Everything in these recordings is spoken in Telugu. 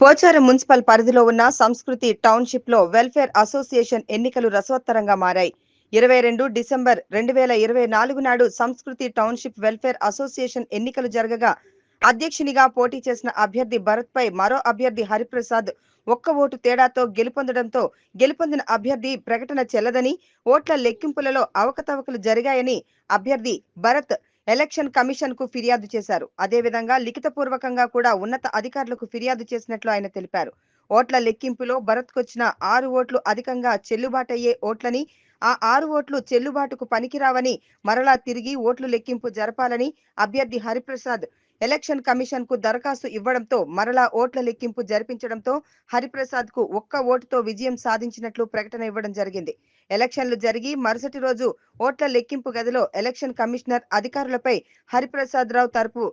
పోచారం మున్సిపల్ పరిధిలో ఉన్న సంస్కృతి టౌన్షిప్లో వెల్ఫేర్ అసోసియేషన్ ఎన్నికలు రసవత్తరంగా మారాయి. ఇరవై రెండు డిసెంబర్ రెండు వేల ఇరవై నాలుగు నాడు సంస్కృతి టౌన్షిప్ వెల్ఫేర్ అసోసియేషన్ ఎన్నికలు జరగగా అధ్యక్షునిగా పోటీ చేసిన అభ్యర్థి భరత్ పై మరో అభ్యర్థి హరిప్రసాద్ ఒక్క ఓటు తేడాతో గెలుపొందడంతో గెలుపొందిన అభ్యర్థి ప్రకటన చెల్లదని ఓట్ల లెక్కింపులలో అవకతవకలు జరిగాయని అభ్యర్థి భరత్ ఎలక్షన్ కమిషన్కు ఫిర్యాదు చేశారు. అదేవిధంగా లిఖితపూర్వకంగా కూడా ఉన్నత అధికారులకు ఫిర్యాదు చేసినట్లు ఆయన తెలిపారు. ఓట్ల లెక్కింపులో భరత్కొచ్చిన ఆరు ఓట్లు అధికంగా చెల్లుబాటయ్యే ఓట్లని ఆ ఆరు ఓట్లు చెల్లుబాటుకు పనికిరావని మరలా తిరిగి ఓట్లు లెక్కింపు జరపాలని అభ్యర్థి హరిప్రసాద్ ఎలక్షన్ కమిషన్కు దరఖాస్తు ఇవ్వడంతో మరలా ఓట్ల లెక్కింపు జరిపించడంతో హరిప్రసాద్కు ఒక్క ఓటుతో విజయం సాధించినట్లు ప్రకటన ఇవ్వడం జరిగింది. ఎలక్షన్లు జరిగి మరుసటి రోజు ఓట్ల లెక్కింపు గదిలో ఎలక్షన్ కమిషనర్ అధికారులపై హరిప్రసాద్ రావు తరపు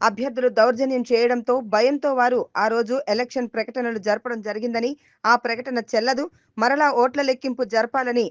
అభ్యర్థులు దౌర్జన్యం చేయడంతో భయంతో వారు ఆ రోజు ఎలక్షన్ ప్రకటనలు జరపడం జరిగిందని ఆ ప్రకటన చెల్లదు. మరలా ఓట్ల లెక్కింపు జరపాలని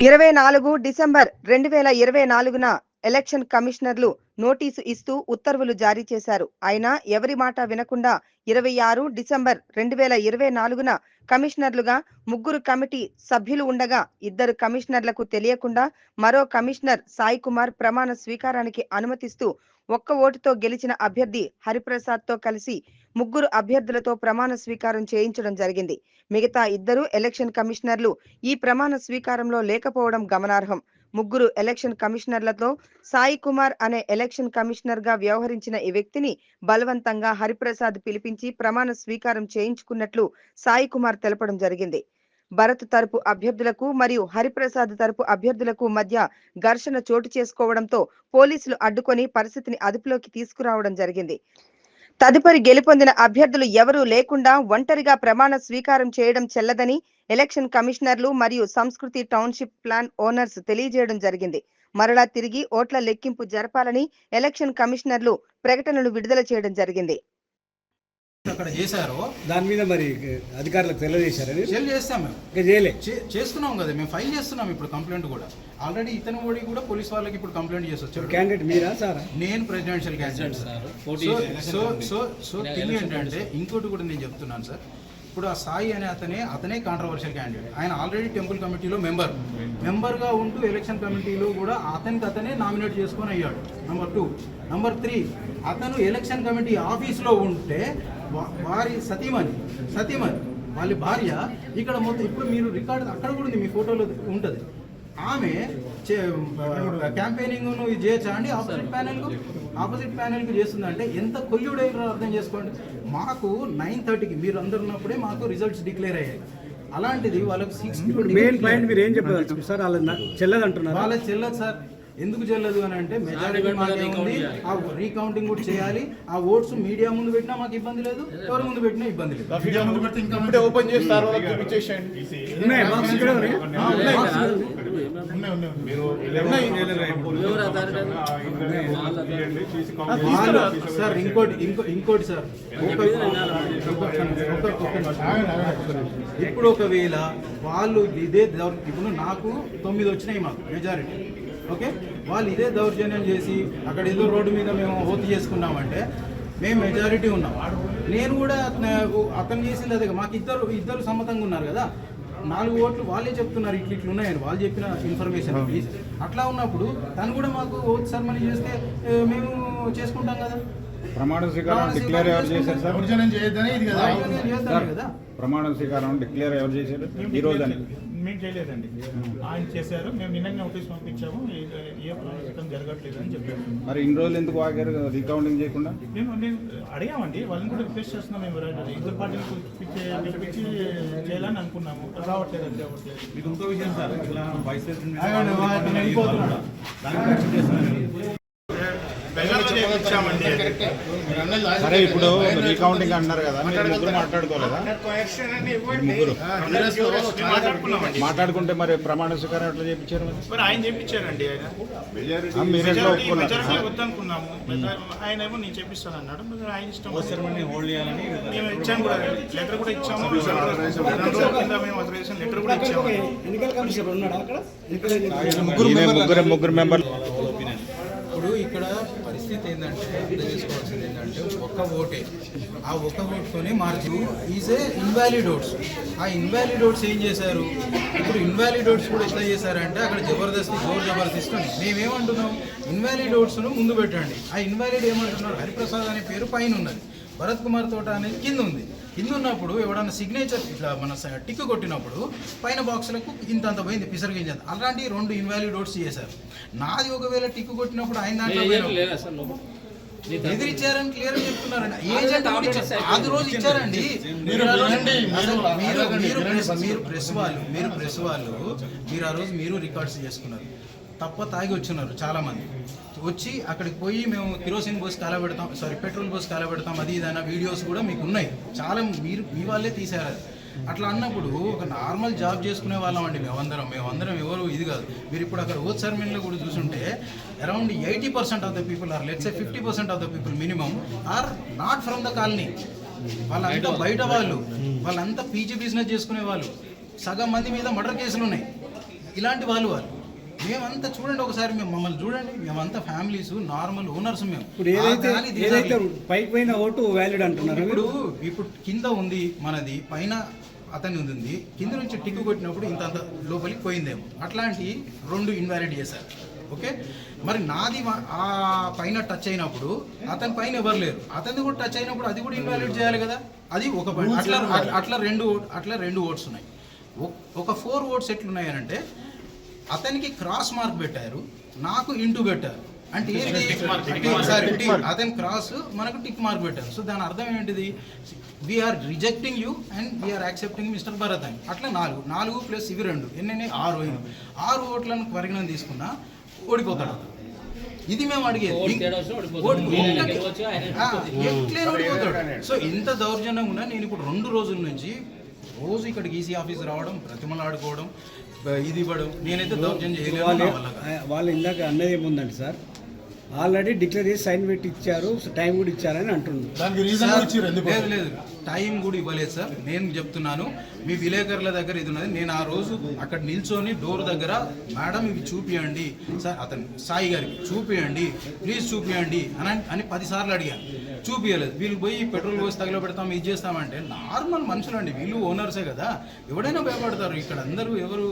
ఇరవై నాలుగు డిసెంబర్ రెండు వేల ఇరవై నాలుగున ఎలక్షన్ కమిషనర్లు నోటీసు ఇస్తూ ఉత్తర్వులు జారీ చేశారు. అయినా ఎవరి మాట వినకుండా ఇరవై ఆరు డిసెంబర్ రెండు వేల ఇరవై నాలుగున కమిషనర్లుగా ముగ్గురు కమిటీ సభ్యులు ఉండగా ఇద్దరు కమిషనర్లకు తెలియకుండా మరో కమిషనర్ సాయి కుమార్ ప్రమాణ స్వీకారానికి అనుమతిస్తూ ఒక్క ఓటుతో గెలిచిన అభ్యర్థి హరిప్రసాద్తో కలిసి ముగ్గురు అభ్యర్థులతో ప్రమాణ స్వీకారం చేయించడం జరిగింది. మిగతా ఇద్దరు ఎలక్షన్ కమిషనర్లు ఈ ప్రమాణ స్వీకారంలో లేకపోవడం గమనార్హం. ముగ్గురు ఎలక్షన్ కమిషనర్లతో సాయి కుమార్ అనే ఎలక్షన్ కమిషనర్గా వ్యవహరించిన ఈ వ్యక్తిని బలవంతంగా హరిప్రసాద్ పిలిపించి ప్రమాణ స్వీకారం చేయించుకున్నట్లు సాయి కుమార్ తెలపడం జరిగింది. భరత్ తరపు అభ్యర్థులకు మరియు హరిప్రసాద్ తరపు అభ్యర్థులకు మధ్య ఘర్షణ చోటు చేసుకోవడంతో పోలీసులు అడ్డుకొని పరిస్థితిని అదుపులోకి తీసుకురావడం జరిగింది. తదుపరి గెలుపొందిన అభ్యర్థులు ఎవరూ లేకుండా ఒంటరిగా ప్రమాణ స్వీకారం చేయడం చెల్లదని ఎలక్షన్ కమిషనర్లు మరియు సంస్కృతి టౌన్షిప్ ప్లాన్ ఓనర్స్ తెలియజేయడం జరిగింది. మరలా తిరిగి ఓట్ల లెక్కింపు జరపాలని ఎలక్షన్ కమిషనర్లు ప్రకటనలు విడుదల చేయడం జరిగింది. అక్కడ చేశారో. దాని మీద మరి అధికారులకు తెలియజేశారని సెల్ చేస్తాం మేము. ఇంకా చేయలే. చే- చేస్తున్నాం కదా మేము ఫైల్ చేస్తున్నాం ఇప్పుడు కంప్లైంట్ కూడా. ఆల్రెడీ ఇతను కూడా కూడా పోలీస్ వాళ్ళకి ఇప్పుడు కంప్లైంట్ చేసి క్యాండిడేట్ మీరా సారా? నేను presidential candidate so so so so thing ఏంటంటే ఇంకోటి కూడా నేను చెప్తున్నాను సార్. ఇప్పుడు ఆ సాయి అనే అతనే అతనే కాంట్రవర్షియల్ క్యాండిడేట్ ఆయన ఆల్రెడీ టెంపుల్ కమిటీలో మెంబర్ మెంబర్గా ఉంటూ ఎలక్షన్ కమిటీలో కూడా అతనికి అతనే నామినేట్ చేసుకొని అయ్యాడు. నెంబర్ టూ నెంబర్ త్రీ అతను ఎలక్షన్ కమిటీ ఆఫీస్లో ఉంటే వారి సతీమణి సతీమణి వాళ్ళ భార్య ఇక్కడ మొత్తం ఇప్పుడు మీరు రికార్డు అక్కడ కూడా ఉంది మీ ఫోటోలో ఉంటుంది. ఆమె క్యాంపెయినింగ్ చేయొచ్చా అండి ఆపోజిట్ ప్యానెల్ ఆపోజిట్ ప్యానెల్కి చేస్తుందంటే ఎంత కొల్లుడైనా అర్థం చేసుకోండి. మాకు నైన్ థర్టీకి మీరు అందరు ఉన్నప్పుడే మాకు రిజల్ట్స్ డిక్లేర్ అయ్యాయి. అలాంటిది వాళ్ళకి సిక్స్ మెయిన్ పాయింట్ మీరు ఏం చెప్పదలుచుకు సార్ వాళ్ళ చెల్లదు అంటున్నారు వాళ్ళ చెల్లదు సార్. ఎందుకు చెల్లదు అని అంటే మెజారిటీ మాకే ఉంది. ఆ రీకౌంటింగ్ కూడా చేయాలి. ఆ ఓట్స్ మీడియా ముందు పెట్టినా మాకు ఇబ్బంది లేదు. ఎవరి ముందు పెట్టినా ఇబ్బంది లేదు. మీడియా ముందు పెడితే ఇంకా ఇప్పుడే ఓపెన్ చేస్తారు మీరు వాళ్ళు సార్ ఇంకోటి ఇంకో ఇంకోటి సార్. ఇప్పుడు ఒకవేళ వాళ్ళు ఇదే దౌర్- ఇప్పుడు నాకు తొమ్మిది వచ్చినాయి మాకు మెజారిటీ ఓకే? వాళ్ళు ఇదే దౌర్జన్యం చేసి అక్కడ ఏదో రోడ్డు మీద మేము హోతి చేసుకున్నామంటే మేము మెజారిటీ ఉన్నాం. నేను కూడా అతను అతను చేసింది అదే మాకు ఇద్దరు ఇద్దరు సమ్మతంగా ఉన్నారు కదా. నాలుగు ఓట్లు వాళ్ళే చెప్తున్నారు ఇట్లా ఇట్లా ఉన్నాయని. వాళ్ళు చెప్పిన ఇన్ఫర్మేషన్ అట్లా ఉన్నప్పుడు తను కూడా మాకు ఓట్ సర్మనీ చేస్తే మేము చేసుకుంటాం కదా. ప్రమాణ స్వీకారం డిక్లేర్ ఎవరు చేశారు సార్? దౌర్జన్యం చేయొద్దని ఇది కదా. ప్రమాణ స్వీకారం డిక్లేర్ ఎవరు చేశారు? ఈ రోజు అని. మేము చేయలేదండి. ఆయన చేశారు. మేము నిన్న నోటీస్ పంపించాము. ఏ- ప్రమాదం జరగట్లేదు అని చెప్పారు. మరి ఇన్ని రోజులు ఎందుకు ఆగారు? రీకౌంటింగ్ చేయకుండా? మేము నేను అడిగామండి. వాళ్ళని కూడా రిక్వెస్ట్ చేస్తున్నాం మేము ఇద్దరు పార్టీలు పిలిపించి చేయాలని అనుకున్నాము. రావట్లేదు అది రావట్లేదు మీకు ఇంకో విషయం సార్. ఇలా వైస్ ప్రెసిడెంట్ సరే ఇప్పుడు రీకౌంటింగ్ అంటున్నారు కదా మీరు ముగ్గురు మాట్లాడుకోలేదా? ముగ్గురు. మాట్లాడుకుంటే మరి ప్రమాణ స్వీకారం ఎట్లా చేయించారు మరి? ఆయన చెప్పించారండి ఆయన. మీరు ఎట్లా మెజారిటీ ఒప్పుకున్నారు? మెజారిటీ వద్దనుకున్నాము. ఆయన ఏమో నేను చెప్పిస్తాను అన్నాడు మరి ఆయన ఇష్టం సెరమనీ హోల్డ్ చేయాలని మేము ఇచ్చాము కూడా. లెటర్ కూడా ఇచ్చాము. మేము లెటర్ కూడా ఇచ్చాము. ఎన్నికల కమిషనర్ ఉన్నాడా అక్కడ? ఈయన ముగ్గురు ముగ్గురు మెంబర్లు పరిస్థితి ఏంటంటే అర్థం చేసుకోవాల్సింది ఏంటంటే ఒక్క ఓటే. ఆ ఒక్క ఓట్తోనే మార్చు ఈజ్ ఏ ఇన్వాలిడ్ ఓట్స్ ఆ ఇన్వాలిడ్ ఓట్స్ ఏం చేశారు? ఇప్పుడు ఇన్వాలిడ్ ఓట్స్ కూడా ఎట్లా చేశారంటే అక్కడ జబర్దస్తి జోర్ జబర్దస్త్ అని. మేమేమంటున్నాం? ఇన్వాలిడ్ ఓట్స్ను ముందు పెట్టండి. ఆ ఇన్వాలిడ్ ఏమంటున్నారు? హరిప్రసాద్ అనే పేరు పైన ఉన్నది. భరత్ కుమార్ తోట అనేది కింద ఉంది. కింద ఉన్నప్పుడు ఎవడన్నా సిగ్నేచర్ ఇట్లా మన టిక్ కొట్టినప్పుడు పైన బాక్సులకు ఇంత అంత పోయింది పిసరగింజంత అలాంటి రెండు ఇన్వాలిడ్ ఓట్స్ చేశారు నాది ఒకవేళ టిక్ కొట్టినప్పుడు ఆయన దాంట్లో ఎదిరిచ్చారని క్లియర్ చెప్తున్నారండి. ఏజెంట్ కూడా ఇచ్చారు అది రోజు ఇచ్చారండి. మీరు ఆ రోజు- అసలు మీరు మీరు ప్రెస్ మీరు ప్రెస్ వాళ్ళు మీరు ప్రెస్ వాళ్ళు మీరు ఆ రోజు మీరు రికార్డ్స్ చేసుకున్నారు. తప్ప తాగి వచ్చినారు చాలా మంది వచ్చి అక్కడికి పోయి మేము కిరోసిన్ పోసి కాలబెడతాం సారీ పెట్రోల్ పోసి కాలబెడతాం అది ఇది అన్న వీడియోస్ కూడా మీకు ఉన్నాయి చాలా మీరు మీ వాళ్ళే తీశారు అది. అట్లా అన్నప్పుడు ఒక నార్మల్ జాబ్ చేసుకునే వాళ్ళం అండి మేమందరం మేమందరం ఎవరు ఇది కాదు. మీరు ఇప్పుడు అక్కడ ఓత్ సర్మిన్లో కూడా చూసుంటే around eighty percent of the people are let's fifty percent of the people minimum are not from the colony వాళ్ళంతా బయట వాళ్ళు. వాళ్ళంతా పీజీ బిజినెస్ చేసుకునే వాళ్ళు. సగం మంది మీద మర్డర్ కేసులు ఉన్నాయి. ఇలాంటి వాళ్ళు వాళ్ళు. మేమంతా చూడండి ఒకసారి మేము మమ్మల్ని చూడండి. మేమంతా ఫ్యామిలీస్ నార్మల్ ఓనర్స్ మేము. ఇప్పుడు ఏదైతే. ఏదైతే పైకి పోయిన ఓటు వ్యాలిడ్ అంటున్నారు ఇప్పుడు ఇప్పుడు కింద ఉంది మనది పైన అతని ఉంది. కింద నుంచి టిక్కు కొట్టినప్పుడు ఇంత అంత లోపలికి పోయిందేమో. అట్లాంటి రెండు ఇన్వాలిడ్ చేశారు. ఓకే? మరి నాది ఆ పైన టచ్ అయినప్పుడు అతని పైన ఎవరు లేరు? అతనిది కూడా టచ్ అయినప్పుడు అది కూడా ఇన్వాలిడ్ చేయాలి కదా? అది ఒక. అట్లా అట్లా- రెండు అట్లా రెండు ఓట్స్ ఉన్నాయి. ఒక- ఒక ఫోర్ ఓట్స్ ఎట్లున్నాయనంటే అతనికి క్రాస్ మార్క్ పెట్టారు నాకు ఇంటూ పెట్టారు. అంటే ఏంటి? సారీ. అతని క్రాస్ మనకు టిక్ మార్క్ పెట్టారు. సో దాని అర్థం ఏంటిది? We are rejecting you and we are accepting mister Bharat అని. అట్లా నాలుగు. నాలుగు ప్లస్ ఇవి రెండు. ఎన్ని ఆరు ఆరు ఓట్లను పరిగణన తీసుకున్నా ఓడిపోతాడు అతను. ఇది మేము అడిగేది. ఎట్లైనా ఓడిపోతాడు. సో ఇంత దౌర్జన్యం ఉన్నా నేను ఇప్పుడు రెండు రోజుల నుంచి రోజు ఇక్కడికి ఈసీ ఆఫీస్ రావడం ప్రతిమలాడుకోవడం బ- ఇది ఇవ్వడం. నేనైతే దౌర్జన్యం చేయలేను వాళ్ళు ఇందాక అన్నది ఏముందండి సార్? ఆల్రెడీ డిక్లేర్ చేసి సైన్ పెట్టి ఇచ్చారు టైం కూడా ఇచ్చారని అంటున్నారు. దానికి రీజన్ కూడా ఇచ్చారు ఎందుకు? లేదు లేదు. టైం కూడా ఇవ్వలేదు సార్. నేను చెప్తున్నాను మీ విలేకరుల దగ్గర ఇది ఉన్నది. నేను ఆ రోజు అక్కడ నిల్చొని డోర్ దగ్గర మేడం ఇవి చూపియండి. సార్ అతను సాయి గారికి చూపియండి ప్లీజ్ చూపియండి అని అని పదిసార్లు అడిగాను. చూపించలేదు వీళ్ళు పోయి పెట్రోల్ పోసి తగిలో పెడతాం ఇది చేస్తామంటే నార్మల్ మనుషులు అండి వీళ్ళు ఓనర్సే కదా. ఎవడైనా భయపడతారు. ఇక్కడ అందరూ ఎవరు